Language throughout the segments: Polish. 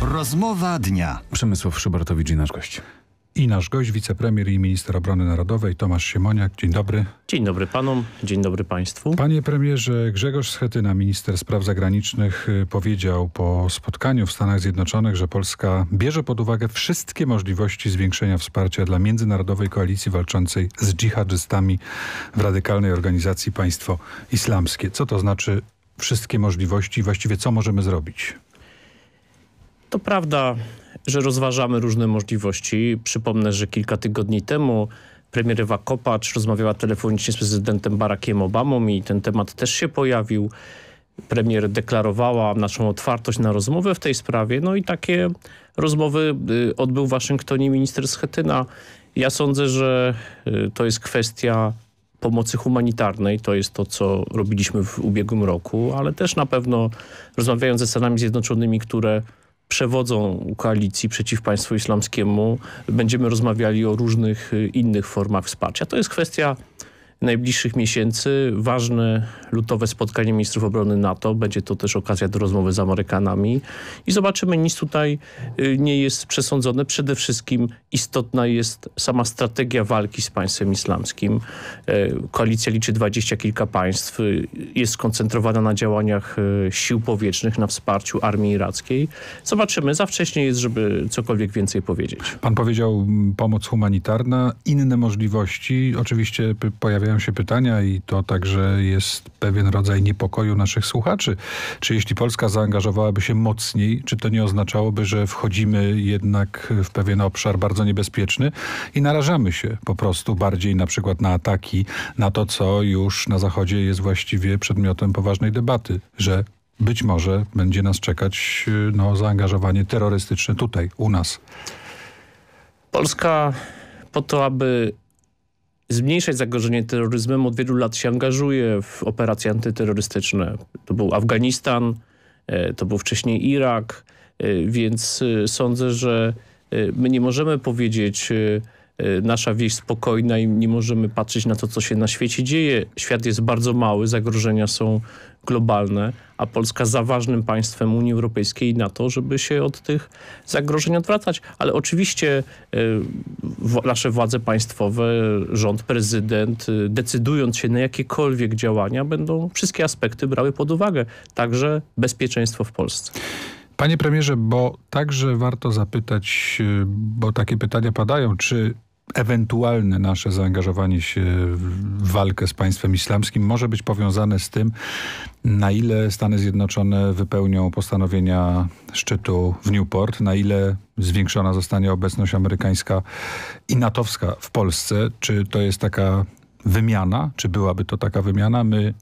Rozmowa dnia. Przemysław Szybartowicz i nasz gość. I nasz gość, wicepremier i minister obrony narodowej Tomasz Siemoniak. Dzień dobry. Dzień dobry panom, dzień dobry państwu. Panie premierze, Grzegorz Schetyna, minister spraw zagranicznych y, powiedział po spotkaniu w Stanach Zjednoczonych, że Polska bierze pod uwagę wszystkie możliwości zwiększenia wsparcia dla międzynarodowej koalicji walczącej z dżihadystami w radykalnej organizacji Państwo Islamskie. Co to znaczy wszystkie możliwości i właściwie co możemy zrobić? To prawda, że rozważamy różne możliwości. Przypomnę, że kilka tygodni temu premier Ewa Kopacz rozmawiała telefonicznie z prezydentem Barackiem Obamą i ten temat też się pojawił. Premier deklarowała naszą otwartość na rozmowę w tej sprawie. No i takie rozmowy y, odbył w Waszyngtonie minister Schetyna. Ja sądzę, że y, to jest kwestia pomocy humanitarnej. To jest to, co robiliśmy w ubiegłym roku, ale też na pewno rozmawiając ze Stanami Zjednoczonymi, które przewodzą koalicji przeciw państwu islamskiemu, będziemy rozmawiali o różnych y, innych formach wsparcia. To jest kwestia najbliższych miesięcy. Ważne lutowe spotkanie ministrów obrony NATO. Będzie to też okazja do rozmowy z Amerykanami. I zobaczymy, nic tutaj y, nie jest przesądzone. Przede wszystkim istotna jest sama strategia walki z państwem islamskim. E, koalicja liczy dwadzieścia kilka państw. Y, jest skoncentrowana na działaniach y, sił powietrznych, na wsparciu armii irackiej. Zobaczymy. Za wcześnie jest, żeby cokolwiek więcej powiedzieć. Pan powiedział mm, pomoc humanitarna, inne możliwości. Oczywiście pojawiają pojawiają się pytania i to także jest pewien rodzaj niepokoju naszych słuchaczy. Czy jeśli Polska zaangażowałaby się mocniej, czy to nie oznaczałoby, że wchodzimy jednak w pewien obszar bardzo niebezpieczny i narażamy się po prostu bardziej na przykład na ataki, na to, co już na Zachodzie jest właściwie przedmiotem poważnej debaty, że być może będzie nas czekać no, zaangażowanie terrorystyczne tutaj, u nas. Polska po to, aby zmniejszać zagrożenie terroryzmem, od wielu lat się angażuje w operacje antyterrorystyczne. To był Afganistan, e, to był wcześniej Irak, e, więc e, sądzę, że my nie możemy powiedzieć nasza wieś spokojna i nie możemy patrzeć na to, co się na świecie dzieje. Świat jest bardzo mały, zagrożenia są globalne, a Polska za ważnym państwem Unii Europejskiej na to, żeby się od tych zagrożeń odwracać. Ale oczywiście y, nasze władze państwowe, rząd, prezydent, y, decydując się na jakiekolwiek działania, będą wszystkie aspekty brały pod uwagę, także bezpieczeństwo w Polsce. Panie premierze, bo także warto zapytać, y, bo takie pytania padają, czy ewentualne nasze zaangażowanie się w walkę z państwem islamskim może być powiązane z tym, na ile Stany Zjednoczone wypełnią postanowienia szczytu w Newport, na ile zwiększona zostanie obecność amerykańska i natowska w Polsce. Czy to jest taka wymiana, czy byłaby to taka wymiana? My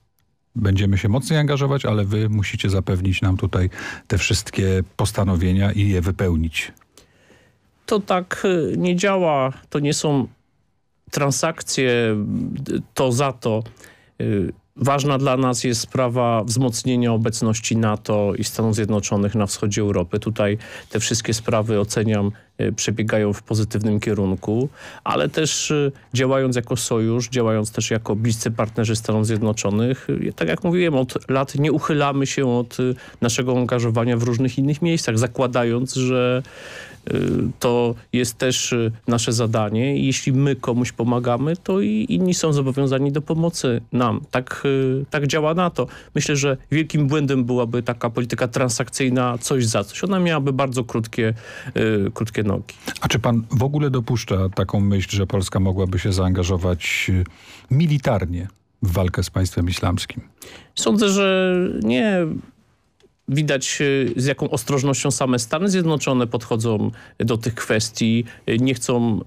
będziemy się mocniej angażować, ale wy musicie zapewnić nam tutaj te wszystkie postanowienia i je wypełnić to tak y, nie działa. To nie są transakcje to za to. Y, ważna dla nas jest sprawa wzmocnienia obecności NATO i Stanów Zjednoczonych na wschodzie Europy. Tutaj te wszystkie sprawy oceniam y, przebiegają w pozytywnym kierunku, ale też działając jako sojusz, działając też jako bliscy partnerzy Stanów Zjednoczonych, tak jak mówiłem, od lat nie uchylamy się od naszego angażowania w różnych innych miejscach, zakładając, że to jest też y, nasze zadanie jeśli my komuś pomagamy, to i inni są zobowiązani do pomocy nam. Tak, y, tak działa NATO. Myślę, że wielkim błędem byłaby taka polityka transakcyjna coś za coś. Ona miałaby bardzo krótkie, krótkie nogi. A czy pan w ogóle dopuszcza taką myśl, że Polska mogłaby się zaangażować militarnie w walkę z państwem islamskim? Sądzę, że nie Widać e, z jaką ostrożnością same Stany Zjednoczone podchodzą do tych kwestii. E, nie chcą, e,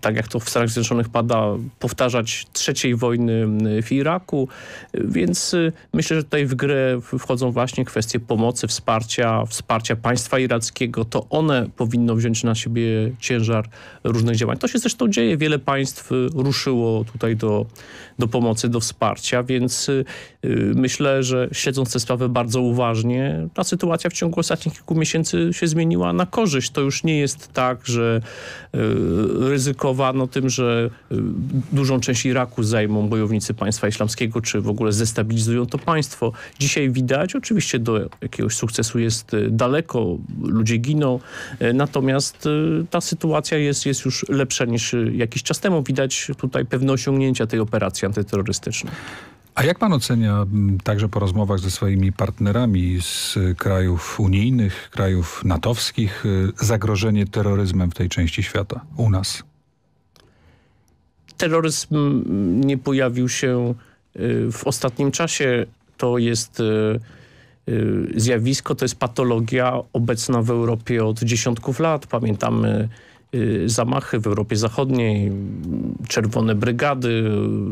tak jak to w Stanach Zjednoczonych pada, powtarzać trzeciej wojny w Iraku. Więc myślę, że tutaj w grę wchodzą właśnie kwestie pomocy, wsparcia, wsparcia państwa irackiego. To one powinno wziąć na siebie ciężar różnych działań. To się zresztą dzieje. Wiele państw ruszyło tutaj do, do pomocy, do wsparcia, więc myślę, że śledząc tę sprawę bardzo uważnie, ta sytuacja w ciągu ostatnich kilku miesięcy się zmieniła na korzyść. To już nie jest tak, że y, ryzykowano tym, że y, dużą część Iraku zajmą bojownicy państwa islamskiego, czy w ogóle zestabilizują to państwo. Dzisiaj widać, oczywiście do jakiegoś sukcesu jest y, daleko, ludzie giną, natomiast ta sytuacja jest, jest już lepsza niż jakiś czas temu. Widać tutaj pewne osiągnięcia tej operacji antyterrorystycznej. A jak pan ocenia, także po rozmowach ze swoimi partnerami z y, krajów unijnych, krajów natowskich, y, zagrożenie terroryzmem w tej części świata, u nas? terroryzm nie pojawił się y, w ostatnim czasie. To jest zjawisko, to jest patologia obecna w Europie od dziesiątków lat. Pamiętamy zamachy w Europie Zachodniej, czerwone brygady,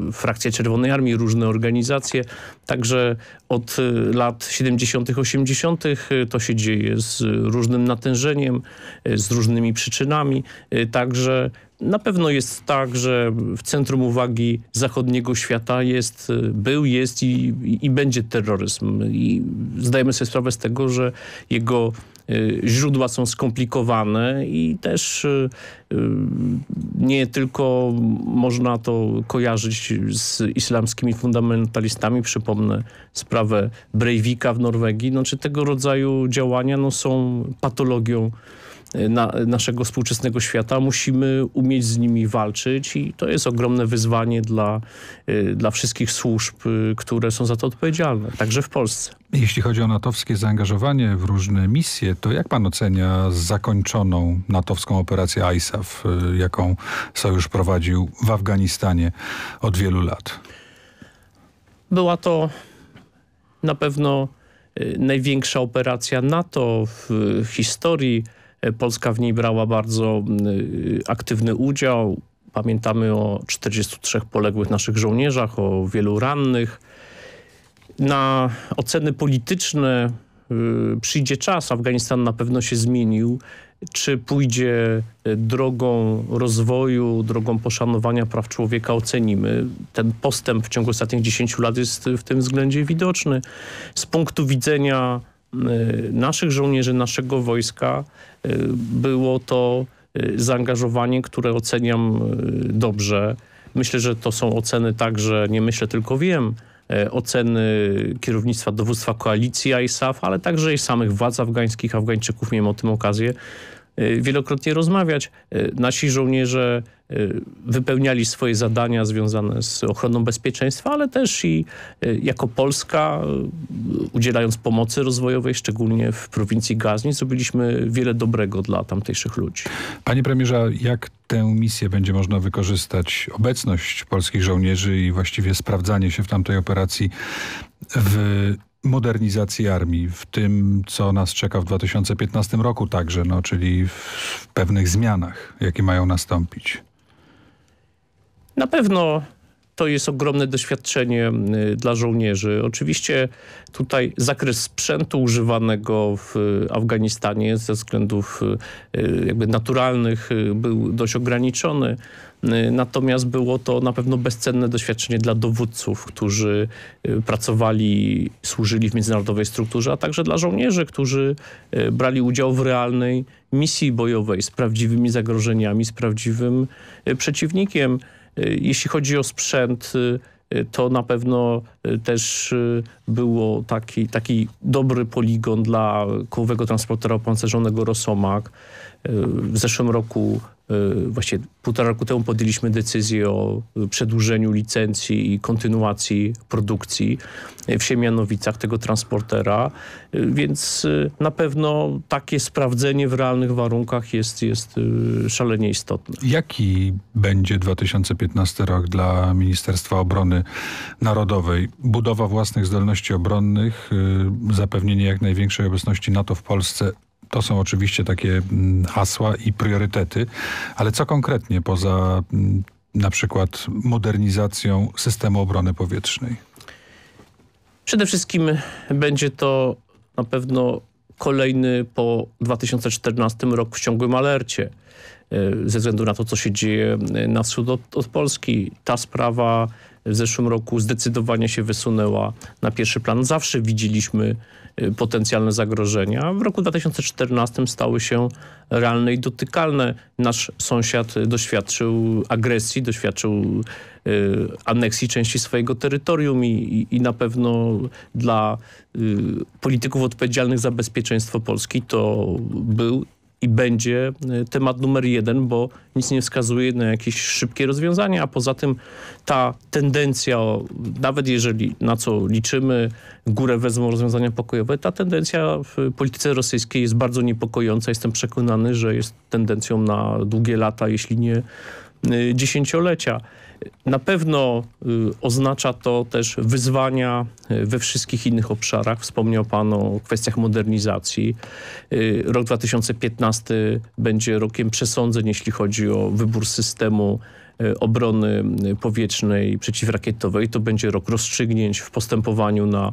y, frakcje Czerwonej Armii, różne organizacje. Także od y, lat 70., 80. y, to się dzieje z różnym natężeniem, y, z różnymi przyczynami. Y, Także na pewno jest tak, że w centrum uwagi zachodniego świata jest, y, był, jest i, i, będzie terroryzm. I zdajemy sobie sprawę z tego, że jego y, źródła są skomplikowane i też y, y, nie tylko można to kojarzyć z islamskimi fundamentalistami. Przypomnę sprawę Breivika w Norwegii. Znaczy tego rodzaju działania no, są patologią na, naszego współczesnego świata. Musimy umieć z nimi walczyć i to jest ogromne wyzwanie dla, y, dla wszystkich służb, y, które są za to odpowiedzialne, także w Polsce. Jeśli chodzi o natowskie zaangażowanie w różne misje, to jak pan ocenia zakończoną natowską operację ISAF, y, jaką sojusz prowadził w Afganistanie od wielu lat? Była to na pewno największa operacja NATO w historii. Y, Polska w niej brała bardzo y, aktywny udział. Pamiętamy o 43 poległych naszych żołnierzach, o wielu rannych. Na oceny polityczne y, przyjdzie czas. Afganistan na pewno się zmienił. Czy pójdzie y, drogą rozwoju, drogą poszanowania praw człowieka, ocenimy. Ten postęp w ciągu ostatnich 10 lat jest w tym względzie widoczny. Z punktu widzenia naszych żołnierzy, naszego wojska, y, było to y, zaangażowanie, które oceniam y, dobrze. Myślę, że to są oceny także, nie myślę, tylko wiem, oceny kierownictwa dowództwa koalicji ISAF, ale także i samych władz afgańskich, Afgańczyków. Miałem o tym okazję wielokrotnie rozmawiać. Nasi żołnierze wypełniali swoje zadania związane z ochroną bezpieczeństwa, ale też i e, jako Polska, e, udzielając pomocy rozwojowej, szczególnie w prowincji Gazni, zrobiliśmy wiele dobrego dla tamtejszych ludzi. Panie premierze, jak tę misję będzie można wykorzystać, obecność polskich żołnierzy i właściwie sprawdzanie się w tamtej operacji w modernizacji armii, w tym, co nas czeka w 2015 roku także, no, czyli w pewnych zmianach, jakie mają nastąpić? Na pewno to jest ogromne doświadczenie y, dla żołnierzy. Oczywiście tutaj zakres sprzętu używanego w y, Afganistanie ze względów y, jakby naturalnych był dość ograniczony. Natomiast było to na pewno bezcenne doświadczenie dla dowódców, którzy pracowali, służyli w międzynarodowej strukturze, a także dla żołnierzy, którzy brali udział w realnej misji bojowej z prawdziwymi zagrożeniami, z prawdziwym przeciwnikiem. Y, Jeśli chodzi o sprzęt, y, y, to na pewno też było taki, taki dobry poligon dla kołowego transportera opancerzonego Rosomak. W zeszłym roku, y, właściwie półtora roku temu podjęliśmy decyzję o y, przedłużeniu licencji i kontynuacji produkcji y, w Siemianowicach tego transportera, więc na pewno takie sprawdzenie w realnych warunkach jest, jest szalenie istotne. Jaki będzie 2015 rok dla Ministerstwa Obrony Narodowej? Budowa własnych zdolności obronnych, zapewnienie jak największej obecności NATO w Polsce. To są oczywiście takie mm, hasła i priorytety, ale co konkretnie poza mm, na przykład modernizacją systemu obrony powietrznej? Przede wszystkim będzie to na pewno kolejny po 2014 rok w ciągłym alercie. Ze względu na to, co się dzieje na wschód od, od Polski. Ta sprawa w zeszłym roku zdecydowanie się wysunęła na pierwszy plan. Zawsze widzieliśmy y, potencjalne zagrożenia. W roku 2014 stały się realne i dotykalne. Nasz sąsiad doświadczył agresji, doświadczył aneksji części swojego terytorium i, i, i na pewno dla y, polityków odpowiedzialnych za bezpieczeństwo Polski to był i będzie e, temat numer jeden, bo nic nie wskazuje na jakieś szybkie rozwiązania, a poza tym ta tendencja, nawet jeżeli na co liczymy, górę wezmą rozwiązania pokojowe, ta tendencja w polityce rosyjskiej jest bardzo niepokojąca. Jestem przekonany, że jest tendencją na długie lata, jeśli nie e, dziesięciolecia. Na pewno y, oznacza to też wyzwania y, we wszystkich innych obszarach. Wspomniał Pan o kwestiach modernizacji. Y, rok 2015 będzie rokiem przesądzeń, jeśli chodzi o wybór systemu obrony powietrznej przeciwrakietowej. To będzie rok rozstrzygnięć w postępowaniu na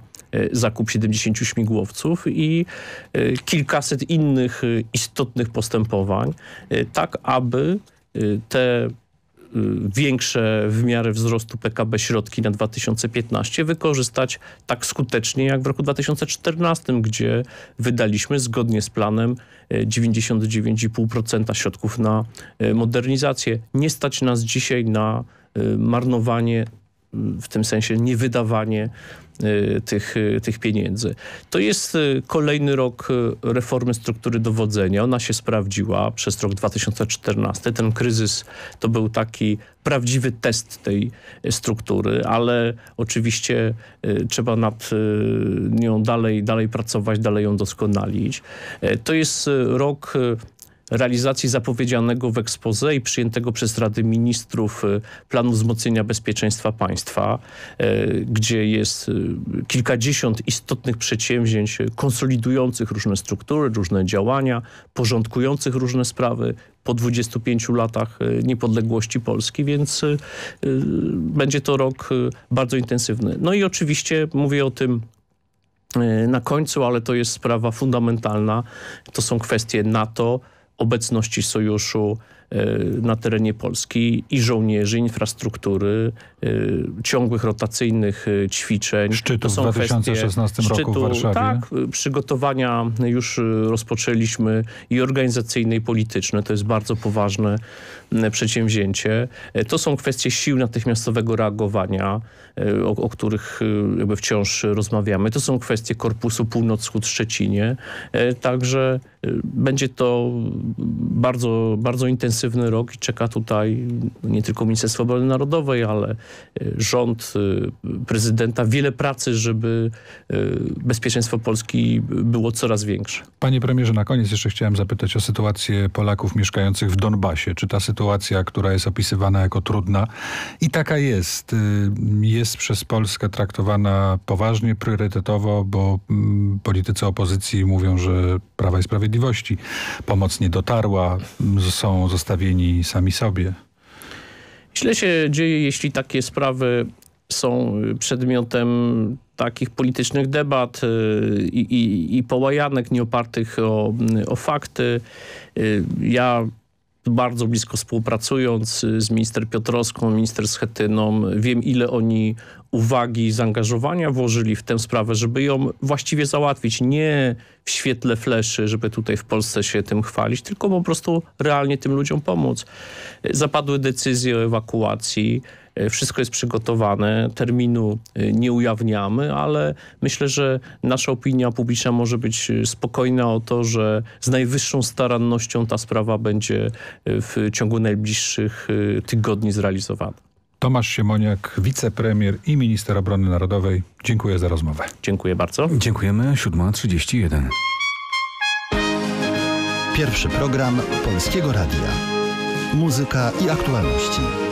zakup 70 śmigłowców i kilkaset innych istotnych postępowań, tak aby te większe w miarę wzrostu PKB środki na 2015 wykorzystać tak skutecznie jak w roku 2014, gdzie wydaliśmy zgodnie z planem 99,5% y, środków na y, modernizację. Nie stać nas dzisiaj na marnowanie w tym sensie niewydawanie Y, tych, y, tych pieniędzy. To jest y, kolejny rok reformy struktury dowodzenia. Ona się sprawdziła przez rok 2014. Ten kryzys to był taki prawdziwy test tej struktury, ale oczywiście trzeba nad nią dalej, dalej pracować, dalej ją doskonalić. To jest rok realizacji zapowiedzianego w expose i przyjętego przez Rady Ministrów y, planu wzmocnienia bezpieczeństwa państwa, y, gdzie jest y, kilkadziesiąt istotnych przedsięwzięć konsolidujących różne struktury, różne działania, porządkujących różne sprawy po 25 latach niepodległości Polski, więc będzie to rok bardzo intensywny. No i oczywiście mówię o tym na końcu, ale to jest sprawa fundamentalna. To są kwestie NATO, obecności sojuszu na terenie Polski i żołnierzy, infrastruktury, e, ciągłych rotacyjnych e, ćwiczeń. Szczytu w 2016 roku szczytu, w Warszawie. Tak, przygotowania już rozpoczęliśmy i organizacyjne i polityczne. To jest bardzo poważne przedsięwzięcie. To są kwestie sił natychmiastowego reagowania, o, o których jakby wciąż rozmawiamy. To są kwestie Korpusu Północ-Wschód Szczecinie. Także będzie to bardzo, bardzo intensywny rok i czeka tutaj nie tylko Ministerstwo Obrony Narodowej, ale y, rząd, y, prezydenta, wiele pracy, żeby y, bezpieczeństwo Polski było coraz większe. Panie premierze, na koniec jeszcze chciałem zapytać o sytuację Polaków mieszkających w Donbasie. Czy ta sytuacja, która jest opisywana jako trudna i taka jest, jest przez Polskę traktowana poważnie, priorytetowo, bo mm, politycy opozycji mówią, że Prawa i Sprawiedliwości pomoc nie dotarła, są zostawieni sami sobie. Źle się dzieje, jeśli takie sprawy są przedmiotem takich politycznych debat y, i, i, i połajanek nieopartych o, o fakty. Y, ja bardzo blisko współpracując z minister Piotrowską, minister Schetyną, wiem ile oni uwagi i zaangażowania włożyli w tę sprawę, żeby ją właściwie załatwić. Nie w świetle fleszy, żeby tutaj w Polsce się tym chwalić, tylko po prostu realnie tym ludziom pomóc. Zapadły decyzje o ewakuacji. Wszystko jest przygotowane, terminu y, nie ujawniamy, ale myślę, że nasza opinia publiczna może być spokojna o to, że z najwyższą starannością ta sprawa będzie w ciągu najbliższych tygodni zrealizowana. Tomasz Siemoniak, wicepremier i minister obrony narodowej. Dziękuję za rozmowę. Dziękuję bardzo. Dziękujemy. 7.31. Pierwszy program Polskiego Radia. Muzyka i aktualności.